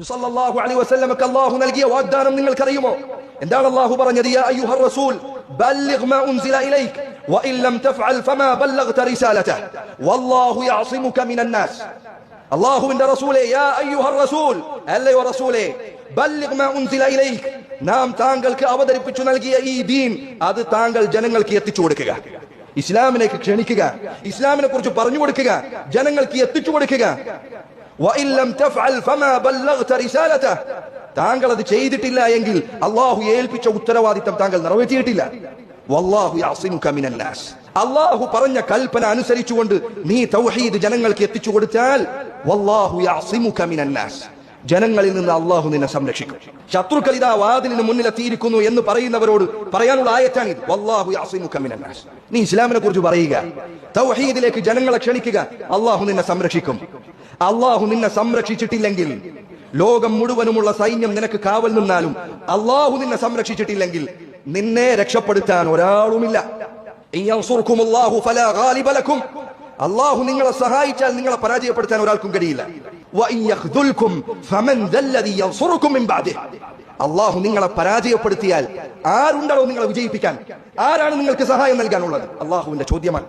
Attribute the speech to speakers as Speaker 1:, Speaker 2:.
Speaker 1: സല്ലല്ലാഹു അലൈഹി വസല്ലമക്ക് അല്ലാഹു നൽകിയ വാഗ്ദാനം നിങ്ങൾക്കറിയുമോ എന്താണ് അല്ലാഹു പറഞ്ഞത് യാ അയ്യുഹർ റസൂൽ ബല്ലിഗ് മാ ഉൻസില ഇലൈക് വഇൻ ലം തഫ്അൽ ഫമാ ബല്ലഗ്ത റിസാലതഹു വല്ലാഹു യഅസിമുക മിനൻ നാസ് അല്ലാഹുവിന്റെ റസൂലേ യാ അയ്യുഹർ റസൂൽ അല്ലയോ റസൂലേ ബല്ലിഗ് മാ ഉൻസില ഇലൈക് നാം താങ്കൾക്ക് അവതരിപ്പിച്ചു നൽകിയ ഈ ദീൻ അത് താങ്കൾ ജനങ്ങൾക്ക് എത്തിച്ചു കൊടുക്കുക ഇസ്ലാമിലേക്ക് ക്ഷണിക്കുക ഇസ്ലാമിനെ കുറിച്ച് പറഞ്ഞു കൊടുക്കുക ജനങ്ങൾക്ക് എത്തിച്ചു കൊടുക്കുക താങ്കൾ അത് ചെയ്തിട്ടില്ല എങ്കിൽ അള്ളാഹു ഏൽപ്പിച്ച ഉത്തരവാദിത്തം താങ്കൾ നിറവേറ്റിയിട്ടില്ല. അള്ളാഹു പറഞ്ഞ കൽപ്പന അനുസരിച്ചുകൊണ്ട് നീ തൗഹീദ് ജനങ്ങൾക്ക് എത്തിച്ചു കൊടുത്താൽ വല്ലാഹു യാസിമുക മിനന്നാസ് ജനങ്ങളിൽ നിന്ന് അള്ളാഹു നിന്നെ സംരക്ഷിക്കും. ശത്രുക്കൾ ഇതാ വാതിലിന് മുന്നിലെത്തിയിരിക്കുന്നു എന്ന് പറയുന്നവരോട് പറയാനുള്ള ആയത്താണ് നീ ഇസ്ലാമിനെ കുറിച്ച് പറയുക. തൗഹീദിലേക്ക് ജനങ്ങളെ ക്ഷണിക്കുക. അള്ളാഹു നിന്നെ സംരക്ഷിക്കും. അള്ളാഹു നിന്നെ സംരക്ഷിച്ചിട്ടില്ലെങ്കിൽ ലോകം മുഴുവനുമുള്ള സൈന്യം നിനക്ക് കാവൽ നിന്നാലും അള്ളാഹു നിന്നെ സംരക്ഷിച്ചിട്ടില്ലെങ്കിൽ നിന്നെ രക്ഷപ്പെടുത്താൻ ഒരാളുമില്ല. അള്ളാഹു നിങ്ങളെ സഹായിച്ചാൽ നിങ്ങളെ പരാജയപ്പെടുത്താൻ ഒരാൾക്കും കഴിയില്ല. അള്ളാഹു നിങ്ങളെ പരാജയപ്പെടുത്തിയാൽ ആരുണ്ടോ നിങ്ങളെ വിജയിപ്പിക്കാൻ? ആരാണ് നിങ്ങൾക്ക് സഹായം നൽകാനുള്ളത്? അള്ളാഹുവിന്റെ ചോദ്യമാണ്.